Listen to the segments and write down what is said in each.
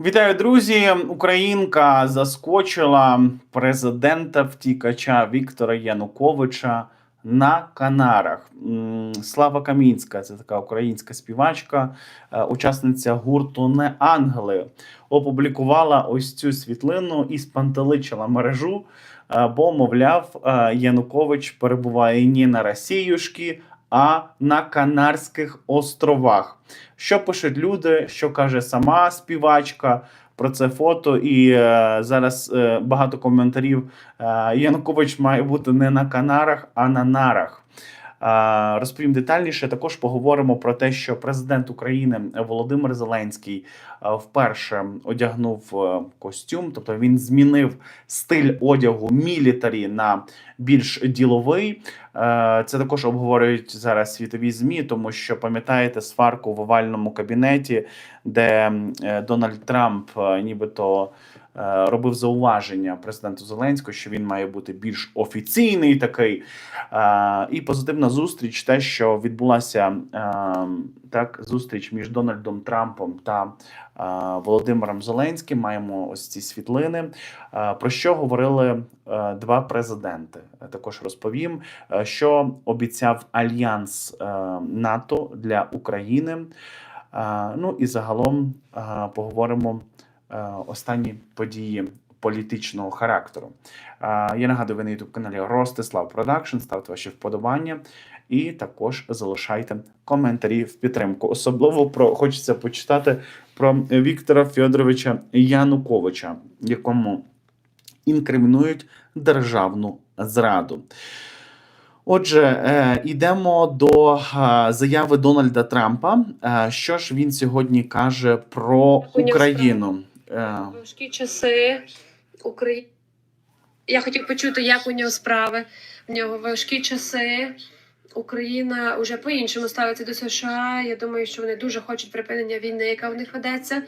Вітаю, друзі! Українка заскочила президента втікача Віктора Януковича на Канарах. Слава Камінська, це така українська співачка, е, учасниця гурту Не Ангели, опублікувала ось цю світлину і спантеличила мережу. е, Бо, мовляв, е, Янукович перебуває не на Росіюшки, а на Канарських островах. Що пишуть люди, що каже сама співачка про це фото, і е, зараз е, багато коментарів. Е, Янукович має бути не на Канарах, а на нарах. Розповім детальніше. Також поговоримо про те, що президент України Володимир Зеленський вперше одягнув е, костюм, тобто він змінив стиль одягу мілітарі на більш діловий. Е, Це також обговорюють зараз світові змі, тому що пам'ятаєте сварку в овальному кабінеті, де е, Дональд Трамп нібито робив зауваження президенту Зеленського, що він має бути більш офіційний такий. Е, І позитивна зустріч, те, що відбулася е, так зустріч між Дональдом Трампом та е, Володимиром Зеленським. Маємо ось ці світлини. Е, Про що говорили е, два президенти? Е, Також розповім, е, що обіцяв альянс е, НАТО для України. Е, Ну і загалом е, поговоримо е, останні події політичного характеру. Е, Я нагадую, ви на youtube каналі Ростислав Продакшн. Ставте ваші вподобання і також залишайте коментарі в підтримку. Особливо про хочеться почитати про Віктора Федоровича Януковича, якому інкримінують державну зраду. Отже, е, йдемо до е, заяви Дональда Трампа. Е, що ж він сьогодні каже про Україну? Е, важкі часи Украї... Я хотів почути, як у нього справи. У нього важкі часи. Україна вже по-іншому ставиться до США. Я думаю, що вони дуже хочуть припинення війни, яка в них ведеться.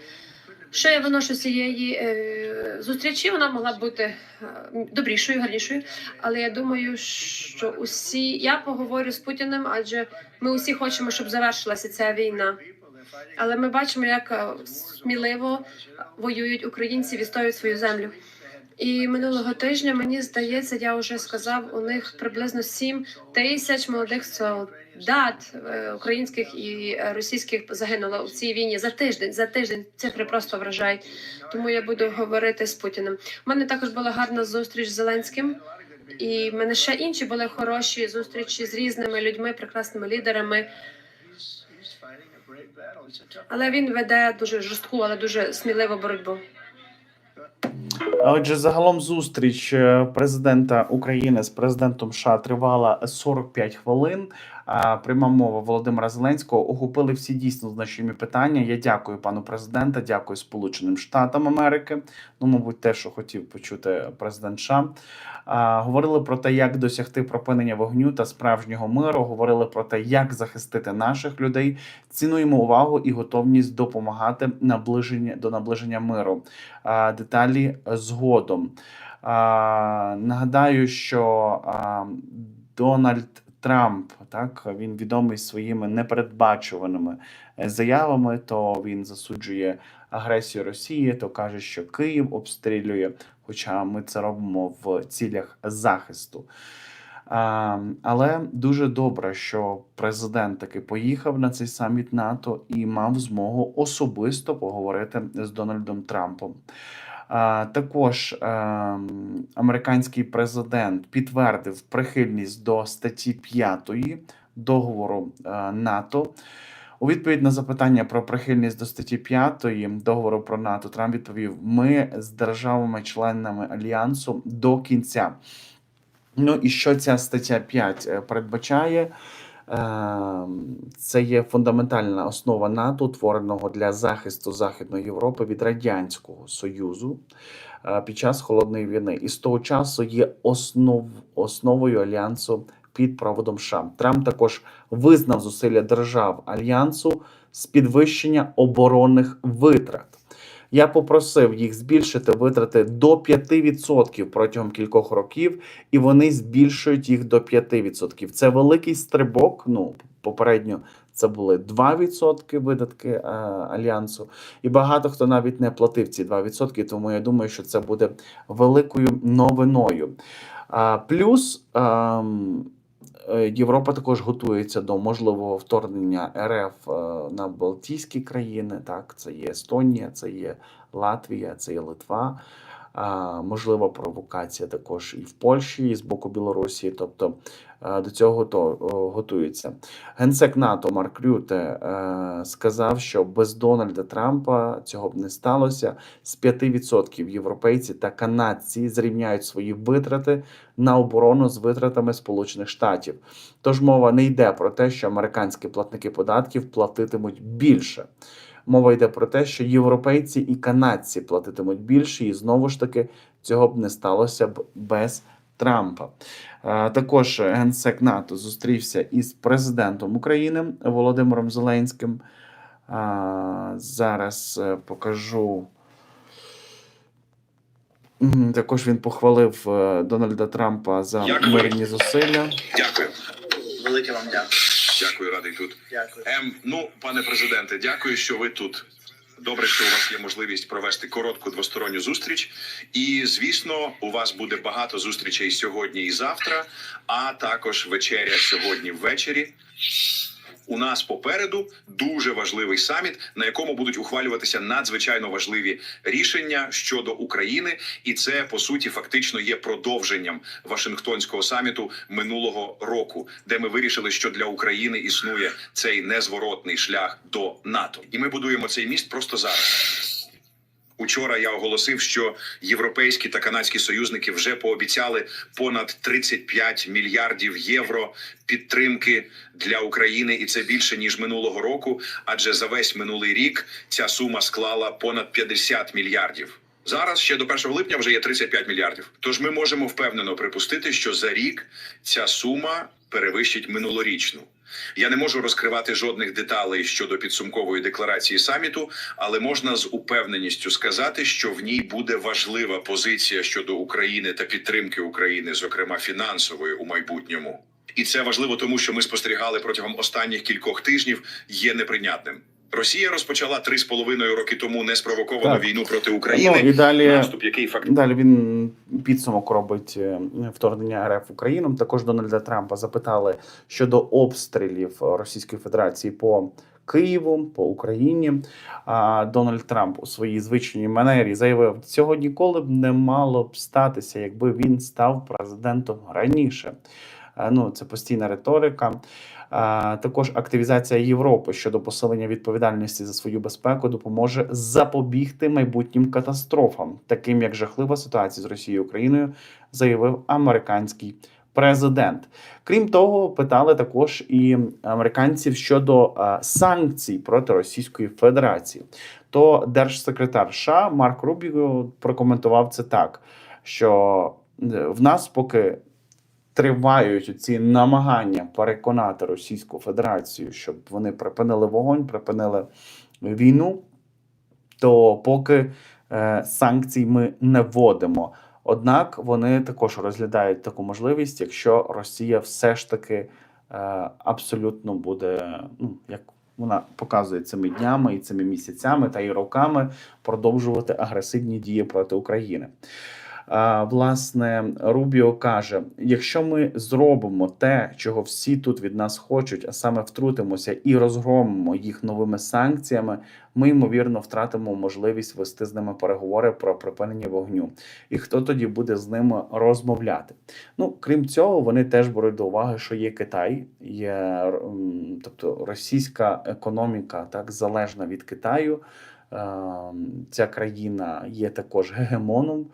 Що я виношу з цієї е, зустрічі? Вона могла бути е, добрішою, гарнішою. Але я думаю, що усі я поговорю з Путіним, адже ми усі хочемо, щоб завершилася ця війна. Але ми бачимо, як е, сміливо воюють українці, відстоюють свою землю. І минулого тижня мені здається, я вже сказав, у них приблизно 7 тисяч молодих солдат е, українських і е, російських загинуло у цій війні за тиждень. За тиждень цифри просто вражають. Тому я буду говорити з Путіним. У мене також була гарна зустріч з Зеленським. І в мене ще інші були хороші зустрічі з різними людьми, прекрасними лідерами. Але він веде дуже жорстку, але дуже сміливу боротьбу. Отже, загалом зустріч е, президента України з президентом США тривала 45 хвилин. Пряма мова Володимира Зеленського охопили всі дійсно значимі питання. Я дякую пану президента, дякую Сполученим Штатам Америки. Ну, мабуть, те, що хотів почути президент США. Говорили про те, як досягти припинення вогню та справжнього миру. Говорили про те, як захистити наших людей. Цінуємо увагу і готовність допомагати наближення до наближення миру. Деталі згодом. Нагадаю, що Дональд Трамп так він відомий своїми непередбачуваними е, заявами. То він засуджує агресію Росії, то каже, що Київ обстрілює. Хоча ми це робимо в цілях захисту. А, але дуже добре, що президент таки поїхав на цей саміт НАТО і мав змогу особисто поговорити з Дональдом Трампом. Також е, американський президент підтвердив прихильність до статті 5 договору е, НАТО. У відповідь на запитання про прихильність до статті 5 договору про НАТО Трамп відповів: ми з державами-членами альянсу до кінця. Ну і що ця стаття 5 е, передбачає? Е, Це є фундаментальна основа НАТО, утвореного для захисту Західної Європи від Радянського Союзу е, під час холодної війни, і з того часу є основ, основою альянсу під проводом США. Трамп також визнав зусилля держав альянсу з підвищення оборонних витрат. Я попросив їх збільшити витрати до 5% протягом кількох років, і вони збільшують їх до 5%. Це великий стрибок. Ну, попередньо це були 2% видатки е, альянсу, і багато хто навіть не платив ці 2%, тому я думаю, що це буде великою новиною. А, плюс ем, е, Європа також готується до можливого вторгнення РФ е, на Балтійські країни. Так, це є Естонія, це є Латвія, це є Литва. Можлива провокація також і в Польщі, і з боку Білорусі. Тобто е, до цього то готуються. Генсек НАТО Марк Рюте е, сказав, що без Дональда Трампа цього б не сталося. З 5% європейці та канадці зрівняють свої витрати на оборону з витратами Сполучених Штатів. Тож мова не йде про те, що американські платники податків платитимуть більше. Мова йде про те, що європейці і канадці платитимуть більше, і знову ж таки цього б не сталося б без Трампа. Е, Також генсек НАТО зустрівся із президентом України Володимиром Зеленським. Зараз е, покажу. Також він похвалив е, Дональда Трампа за Дякую. мирні зусилля. Дякую. Велике вам дякую. Дякую, радий тут. Дякую. Ем, ну, пане президенте, дякую, що ви тут. Добре, що у вас є можливість провести коротку двосторонню зустріч. І звісно, у вас буде багато зустрічей сьогодні і завтра, а також вечеря сьогодні ввечері. У нас попереду дуже важливий саміт, на якому будуть ухвалюватися надзвичайно важливі рішення щодо України, і це по суті фактично є продовженням Вашингтонського саміту минулого року, де ми вирішили, що для України існує цей незворотний шлях до НАТО, і ми будуємо цей міст просто зараз. Учора я оголосив, що європейські та канадські союзники вже пообіцяли понад 35 мільярдів євро підтримки для України, і це більше ніж минулого року. Адже за весь минулий рік ця сума склала понад 50 мільярдів. Зараз ще до 1 липня вже є 35 мільярдів. Тож ми можемо впевнено припустити, що за рік ця сума перевищить минулорічну. Я не можу розкривати жодних деталей щодо підсумкової декларації саміту, але можна з упевненістю сказати, що в ній буде важлива позиція щодо України та підтримки України, зокрема фінансової у майбутньому. І це важливо, тому що ми спостерігали протягом останніх кількох тижнів є неприйнятним. Росія розпочала три з половиною роки тому неспровоковану Так. війну проти Ну, України. і далі Наступ, який фактично Далі він підсумок робить е, вторгнення РФ в Україну. Також Дональда Трампа запитали щодо обстрілів Російської Федерації по Києву, по Україні. А Дональд Трамп у своїй звичній манері заявив, цього ніколи б не мало б статися, якби він став президентом раніше. Е, Ну, це постійна риторика. Також активізація Європи щодо посилення відповідальності за свою безпеку допоможе запобігти майбутнім катастрофам, таким як жахлива ситуація з Росією Україною, заявив американський президент. Крім того, питали також і американців щодо санкцій проти Російської Федерації. То держсекретар США Марк Рубіо прокоментував це так, що е, в нас поки тривають ці намагання переконати Російську Федерацію, щоб вони припинили вогонь, припинили війну, то поки е, санкцій ми не вводимо. Однак вони також розглядають таку можливість, якщо Росія все ж таки е, абсолютно буде, ну як вона показує цими днями і цими місяцями та й роками продовжувати агресивні дії проти України. Власне, Рубіо каже: якщо ми зробимо те, чого всі тут від нас хочуть, а саме втрутимося і розгромимо їх новими санкціями, ми ймовірно втратимо можливість вести з ними переговори про припинення вогню. І хто тоді буде з ними розмовляти? Ну крім цього, вони теж беруть до уваги, що є Китай, є тобто російська економіка так залежна від Китаю. Е, Ця країна є також гегемоном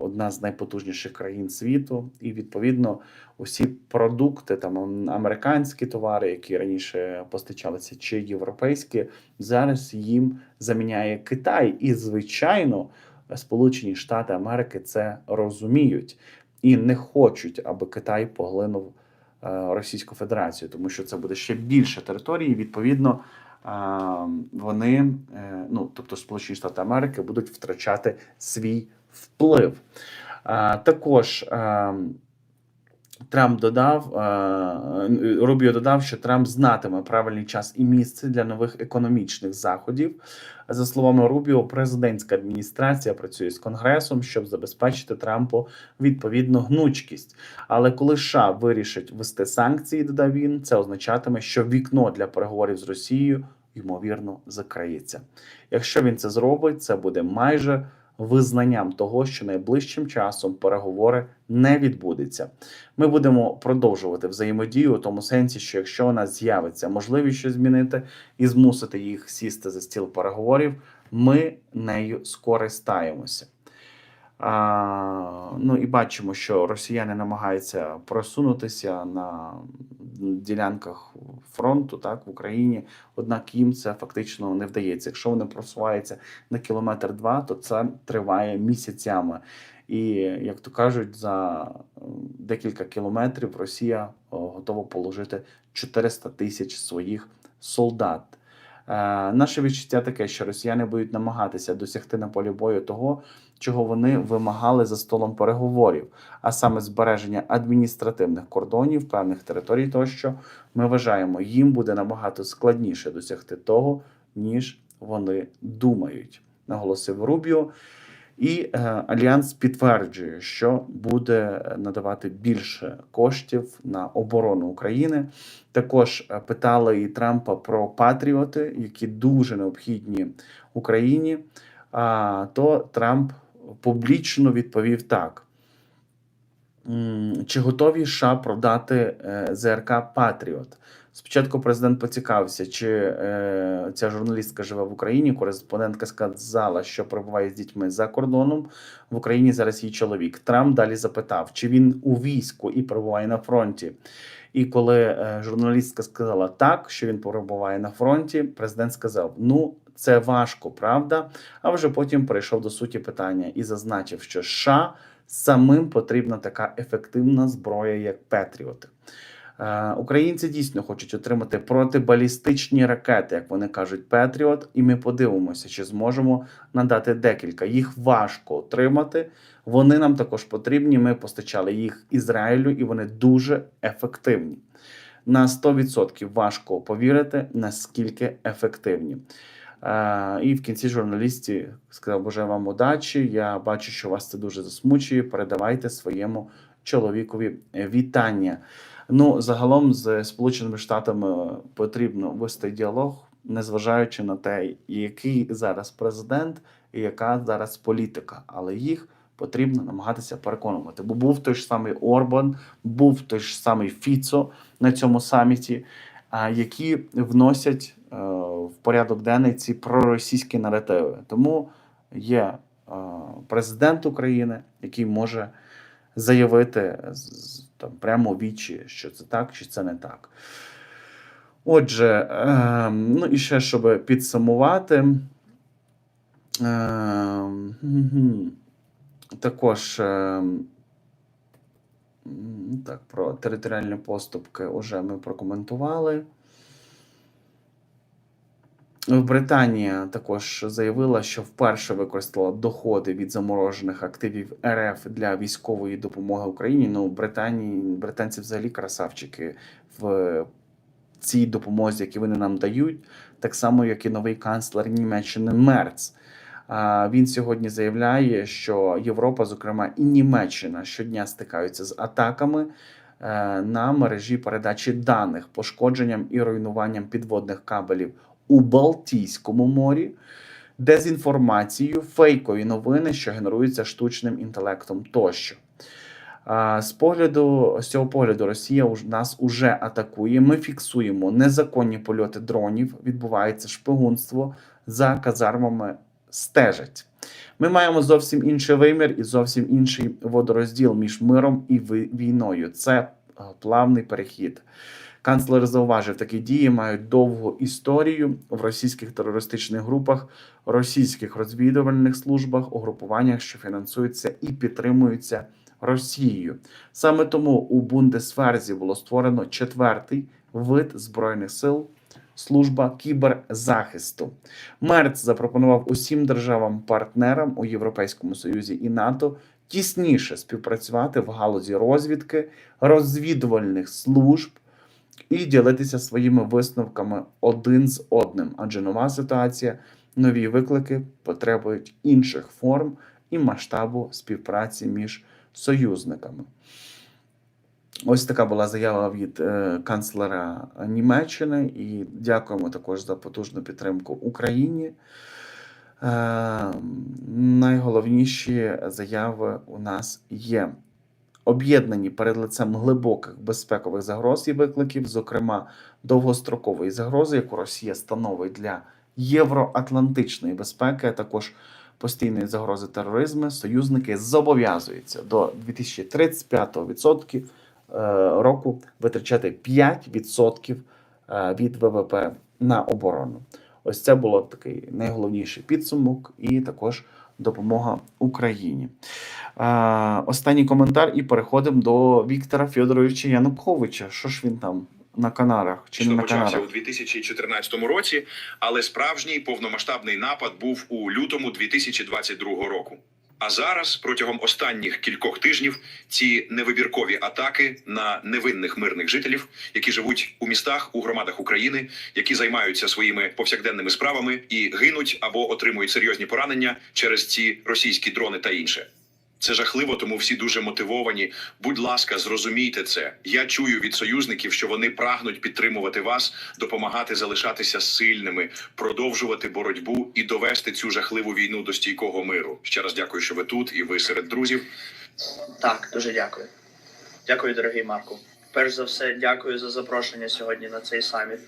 одна з найпотужніших країн світу, і відповідно усі продукти, там американські товари, які раніше постачалися, чи європейські, зараз їм заміняє Китай. І, звичайно, Сполучені Штати Америки це розуміють і не хочуть, аби Китай поглинув е, Російську Федерацію, тому що це буде ще більше території. Відповідно, е, вони, е, ну тобто Сполучені Штати Америки, будуть втрачати свій вплив. Також Трамп додав, Рубіо додав, що Трамп знатиме правильний час і місце для нових економічних заходів. За словами Рубіо, президентська адміністрація працює з конгресом, щоб забезпечити Трампу відповідну гнучкість. Але коли США вирішить ввести санкції, додав він, це означатиме, що вікно для переговорів з Росією ймовірно закриється. Якщо він це зробить, це буде майже визнанням того, що найближчим часом переговори не відбудеться. Ми будемо продовжувати взаємодію у тому сенсі, що якщо у нас з'явиться можливість щось змінити і змусити їх сісти за стіл переговорів, ми нею скористаємося. Ну і бачимо, що росіяни намагаються просунутися на ділянках фронту, так в Україні. Однак їм це фактично не вдається. Якщо вони просуваються на кілометр два, то це триває місяцями. І як то кажуть, за декілька кілометрів Росія готова положити 400 тисяч своїх солдат. Е, наше відчуття таке, що росіяни будуть намагатися досягти на полі бою того, чого вони вимагали за столом переговорів, а саме збереження адміністративних кордонів певних територій, тощо ми вважаємо, їм буде набагато складніше досягти того, ніж вони думають, наголосив Рубіо. І е, альянс підтверджує, що буде надавати більше коштів на оборону України. Також е, питали і Трампа про патріоти, які дуже необхідні Україні. А то Трамп публічно відповів так. Чи готові США продати е, ЗРК Патріот? Спочатку президент поцікавився, чи е, ця журналістка живе в Україні. Кореспондентка сказала, що перебуває з дітьми за кордоном. В Україні зараз її чоловік. Трамп далі запитав, чи він у війську і перебуває на фронті. І коли е, журналістка сказала так, що він перебуває на фронті, президент сказав: Ну, це важко, правда. А вже потім перейшов до суті питання і зазначив, що США самим потрібна така ефективна зброя, як Петріоти. Е, Українці дійсно хочуть отримати протибалістичні ракети, як вони кажуть, Петріот, і ми подивимося, чи зможемо надати декілька. Їх важко отримати. Вони нам також потрібні. Ми постачали їх Ізраїлю, і вони дуже ефективні. На 100% важко повірити, наскільки ефективні. І в кінці журналісті сказав: Боже вам удачі. Я бачу, що вас це дуже засмучує. Передавайте своєму чоловікові вітання. Ну, загалом з Сполученими Штатами потрібно вести діалог, незважаючи на те, який зараз президент і яка зараз політика, але їх потрібно намагатися переконувати. Бо був той ж самий Орбан, був той ж самий Фіцо на цьому саміті, які вносять е, в порядок денний ці проросійські наративи. Тому є е, президент України, який може заявити там прямо вічі, що це так, чи це не так. Отже, е, ну і ще щоб підсумувати. Е, також е, м, так, про територіальні поступки вже ми прокоментували. Британія також заявила, що вперше використала доходи від заморожених активів РФ для військової допомоги Україні. Ну, Британії, британці взагалі красавчики в цій допомозі, які вони нам дають, так само, як і новий канцлер Німеччини Мерц. Він сьогодні заявляє, що Європа, зокрема і Німеччина, щодня стикаються з атаками е, на мережі передачі даних, пошкодженням і руйнуванням підводних кабелів у Балтійському морі, дезінформацією, фейкові новини, що генеруються штучним інтелектом тощо. З погляду з цього погляду, Росія нас уже атакує. Ми фіксуємо незаконні польоти дронів, відбувається шпигунство за казармами стежать. Ми маємо зовсім інший вимір і зовсім інший водорозділ між миром і війною. Це е, плавний перехід. Канцлер зауважив, такі дії мають довгу історію в російських терористичних групах, російських розвідувальних службах, угрупуваннях, що фінансуються і підтримуються Росією. Саме тому у Бундесферзі було створено четвертий вид збройних сил служба кіберзахисту. Мерц запропонував усім державам-партнерам у Європейському Союзі і НАТО тісніше співпрацювати в галузі розвідки, розвідувальних служб і ділитися своїми висновками один з одним, адже нова ситуація, нові виклики потребують інших форм і масштабу співпраці між союзниками. Ось така була заява від е, канцлера Німеччини, і дякуємо також за потужну підтримку Україні. Е, найголовніші заяви у нас є. Об'єднані перед лицем глибоких безпекових загроз і викликів, зокрема довгострокової загрози, яку Росія становить для євроатлантичної безпеки, а також постійної загрози тероризму, союзники зобов'язуються до 2035 відсотків е, року витрачати 5% е, від ВВП на оборону. Ось це було такий найголовніший підсумок, і також допомога Україні. Е, останній коментар, і переходимо до Віктора Федоровича Януковича. Що ж він там на Канарах чи не на почався Канарах? у 2014 році, але справжній повномасштабний напад був у лютому 2022 року. А зараз, протягом останніх кількох тижнів, ці невибіркові атаки на невинних мирних жителів, які живуть у містах, у громадах України, які займаються своїми повсякденними справами і гинуть або отримують серйозні поранення через ці російські дрони та інше. Це жахливо, тому всі дуже мотивовані. Будь ласка, зрозумійте це. Я чую від союзників, що вони прагнуть підтримувати вас, допомагати залишатися сильними, продовжувати боротьбу і довести цю жахливу війну до стійкого миру. Ще раз дякую, що ви тут і ви серед друзів. Так, дуже дякую. Дякую, дорогий Марку. Перш за все, дякую за запрошення сьогодні на цей саміт.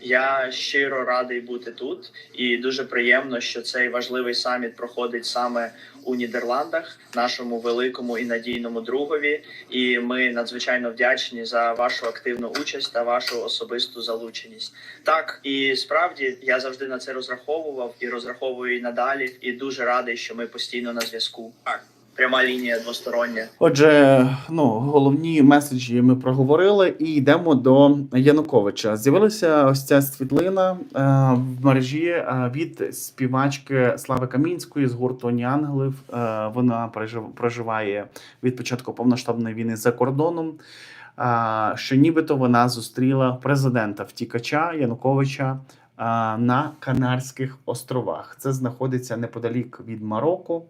Я щиро радий бути тут, і дуже приємно, що цей важливий саміт проходить саме у Нідерландах, нашому великому і надійному другові. І ми надзвичайно вдячні за вашу активну участь та вашу особисту залученість. Так і справді я завжди на це розраховував і розраховую і надалі. І дуже радий, що ми постійно на зв'язку. Так. Пряма лінія двостороння. Отже, ну головні меседжі ми проговорили, і йдемо до Януковича. З'явилася ось ця світлина е, в мережі е, від співачки Слави Камінської з гурту «Ні Ангелів. Е, вона проживає від початку повноштабної війни за кордоном. Е, що нібито вона зустріла президента втікача Януковича е, на Канарських островах. Це знаходиться неподалік від Марокко.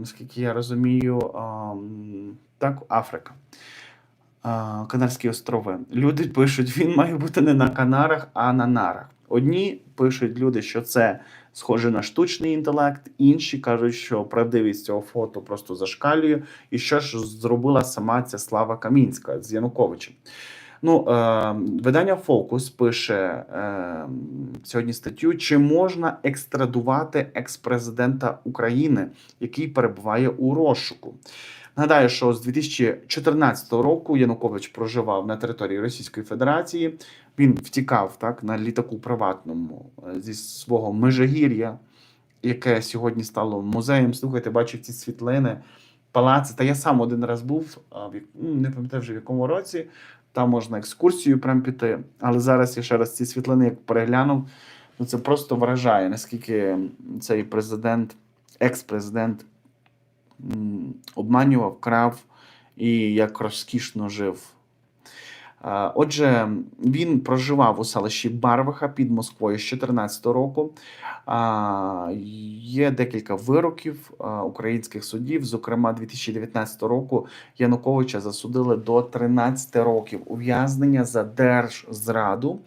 Наскільки я розумію, а, так, Африка. Канарські острови. Люди пишуть, він має бути не на Канарах, а на нарах. Одні пишуть люди, що це схоже на штучний інтелект, інші кажуть, що правдивість цього фото просто зашкалює. І що ж зробила сама ця Слава Камінська з Януковичем. Ну, е, видання Фокус пише е, сьогодні статтю: чи можна екстрадувати екс-президента України, який перебуває у розшуку? Нагадаю, що з 2014 року Янукович проживав на території Російської Федерації. Він втікав так на літаку приватному е, зі свого Межигір'я, яке сьогодні стало музеєм. Слухайте, бачив ці світлини, палаци. Та я сам один раз був, ну, не пам'ятаю вже в якому році. Там можна екскурсію прям піти. Але зараз я ще раз ці світлини як переглянув. Ну це просто вражає, наскільки цей президент, екс-президент обманював, крав і як розкішно жив. Отже, він проживав у селищі Барвиха під Москвою з 2014 року. Є декілька вироків українських судів. Зокрема, 2019 року Януковича засудили до 13 років ув'язнення за держзраду.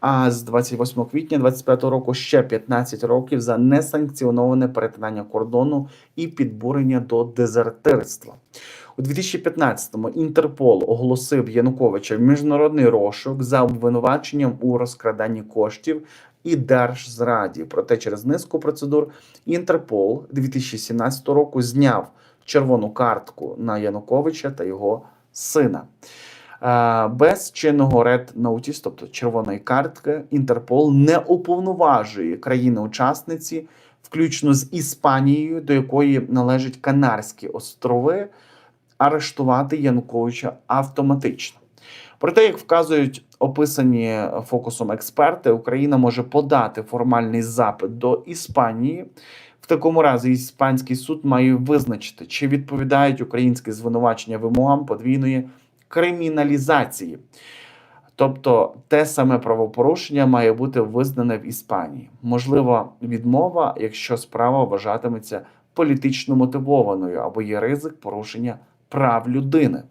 А з 28 квітня 2025 року ще 15 років за несанкціоноване перетинання кордону і підбурення до дезертирства. У 2015-му Інтерпол оголосив Януковича в міжнародний розшук за обвинуваченням у розкраданні коштів і держзраді. Проте через низку процедур Інтерпол 2017 року зняв червону картку на Януковича та його сина. Е, Без чинного Red Notice, тобто червоної картки, Інтерпол не уповноважує країни-учасниці, включно з Іспанією, до якої належать Канарські острови, арештувати Януковича автоматично. Проте, як вказують описані фокусом експерти, Україна може подати формальний запит до Іспанії в такому разі іспанський суд має визначити, чи відповідають українські звинувачення вимогам подвійної криміналізації. Тобто те саме правопорушення має бути визнане в Іспанії. Можлива відмова, якщо справа вважатиметься політично мотивованою або є ризик порушення прав людини.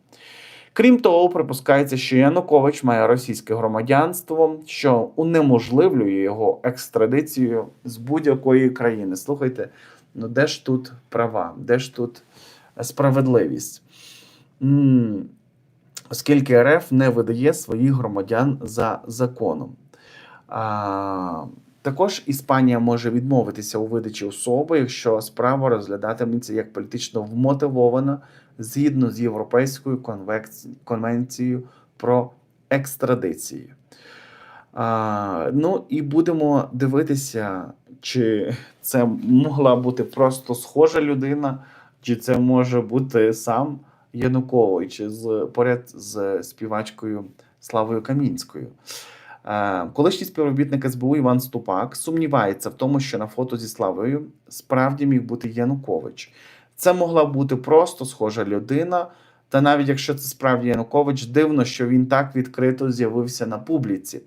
Крім того, припускається, що Янукович має російське громадянство, що унеможливлює його екстрадицію з будь-якої країни. Слухайте, ну де ж тут права, де ж тут справедливість? М, Оскільки РФ не видає своїх громадян за законом. А, також Іспанія може відмовитися у видачі особи, якщо справа розглядатиметься як політично вмотивована згідно з Європейською конвенцією про екстрадицію. А, ну і будемо дивитися, чи це могла бути просто схожа людина, чи це може бути сам Янукович з поряд з співачкою Славою Камінською. Колишній співробітник СБУ Іван Ступак сумнівається в тому, що на фото зі Славою справді міг бути Янукович. Це могла бути просто схожа людина. Та навіть якщо це справді Янукович, дивно, що він так відкрито з'явився на публіці.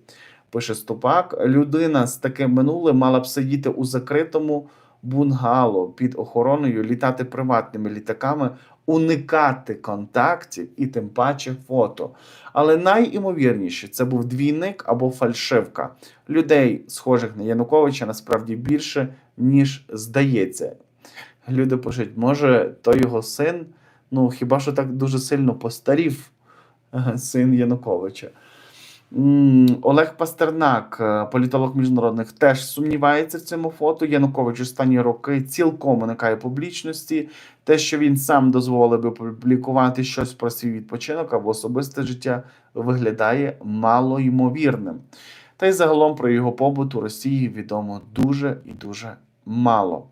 Пише Ступак, людина з таким минулим мала б сидіти у закритому бунгало під охороною, літати приватними літаками, уникати контактів і тим паче фото. Але найімовірніше це був двійник або фальшивка. Людей, схожих на Януковича, насправді більше, ніж здається. Люди пишуть, може, то його син, ну хіба що так дуже сильно постарів е, син Януковича. Олег Пастернак, е, політолог міжнародних, теж сумнівається в цьому фото. Янукович останні роки цілком уникає публічності. Те, що він сам дозволив би публікувати щось про свій відпочинок або особисте життя, виглядає малоймовірним. Та й загалом про його побут у Росії відомо дуже і дуже мало.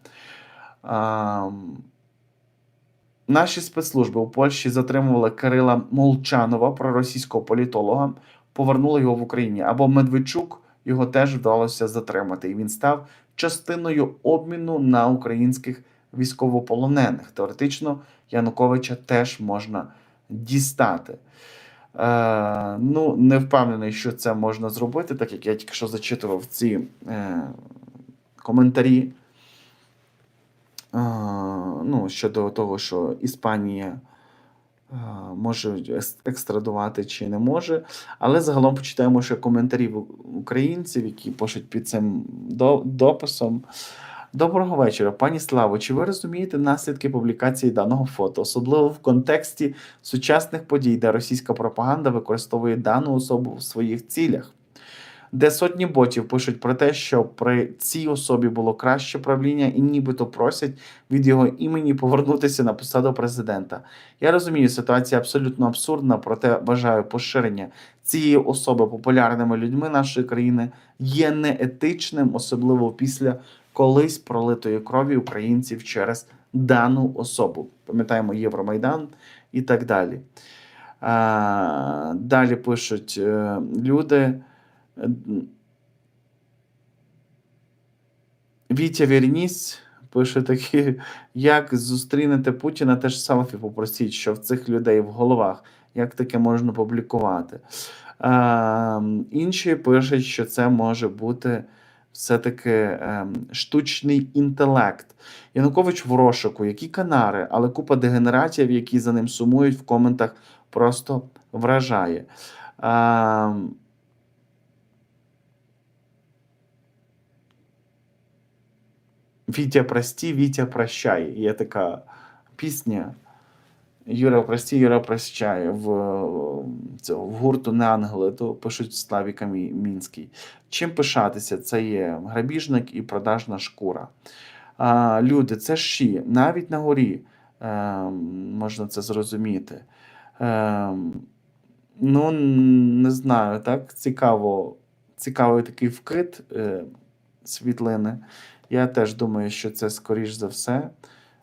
Наші спецслужби у Польщі затримували Кирила Молчанова, проросійського політолога, повернули його в Україні. Або Медведчук його теж вдалося затримати, і він став частиною обміну на українських військовополонених. Теоретично Януковича теж можна дістати. Е, ну, не впевнений, що це можна зробити, так як я тільки що зачитував ці е, коментарі. Ну, щодо того, що Іспанія може екстрадувати чи не може. Але загалом почитаємо ще коментарі українців, які пишуть під цим дописом. Доброго вечора, пані Славо. Чи ви розумієте наслідки публікації даного фото, особливо в контексті сучасних подій, де російська пропаганда використовує дану особу в своїх цілях? Де сотні ботів пишуть про те, що при цій особі було краще правління і нібито просять від його імені повернутися на посаду президента. Я розумію, ситуація абсолютно абсурдна, проте вважаю поширення цієї особи популярними людьми нашої країни є неетичним, особливо після колись пролитої крові українців через дану особу. Пам'ятаємо Євромайдан і так далі. Далі пишуть е, люди. Е, Вітя Вірніс пише такі: як зустрінете Путіна, теж селфі попросіть, що в цих людей в головах, як таке можна публікувати. А, інші пишуть, що це може бути все-таки ем, штучний інтелект. Янукович в розшуку, які канари, але купа дегенератів, які за ним сумують в коментах, просто вражає. Ем, Вітя прості, Вітя прощай. Є така пісня. Юра прості, Юра прощає. В, цього, в гурту не ангели, то пишуть Славі Мінський. Чим пишатися? Це є грабіжник і продажна шкура. А, люди, це ші, навіть на горі е, можна це зрозуміти. Е, ну, не знаю, так? Цікаво, цікавий такий вкид е, світлини. Я теж думаю, що це, скоріш за все,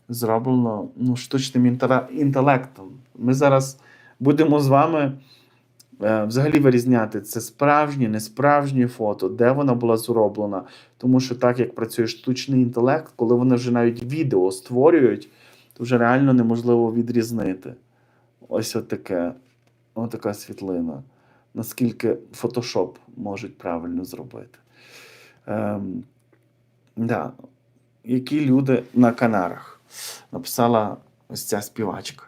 зроблено ну, штучним інтелектом. Ми зараз будемо з вами е, взагалі вирізняти це справжнє, несправжнє фото, де вона була зроблена. Тому що так як працює штучний інтелект, коли вони вже навіть відео створюють, то вже реально неможливо відрізнити. Ось отаке, отака світлина. Наскільки Photoshop можуть правильно зробити. Ем, да. Які люди на Канарах? Написала ось ця співачка.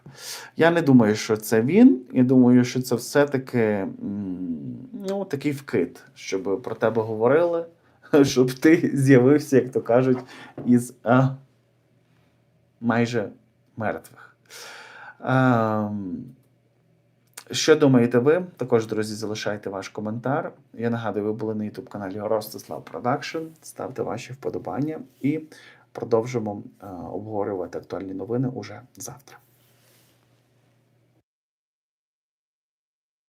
Я не думаю, що це він. Я думаю, що це все-таки ну, такий вкид, щоб про тебе говорили, щоб ти з'явився, як то кажуть, із а, майже мертвих. Ем, що думаєте ви? Також, друзі, залишайте ваш коментар. Я нагадую, ви були на youtube каналі Ростислав Продакшн. Ставте ваші вподобання і продовжимо е, обговорювати актуальні новини уже завтра.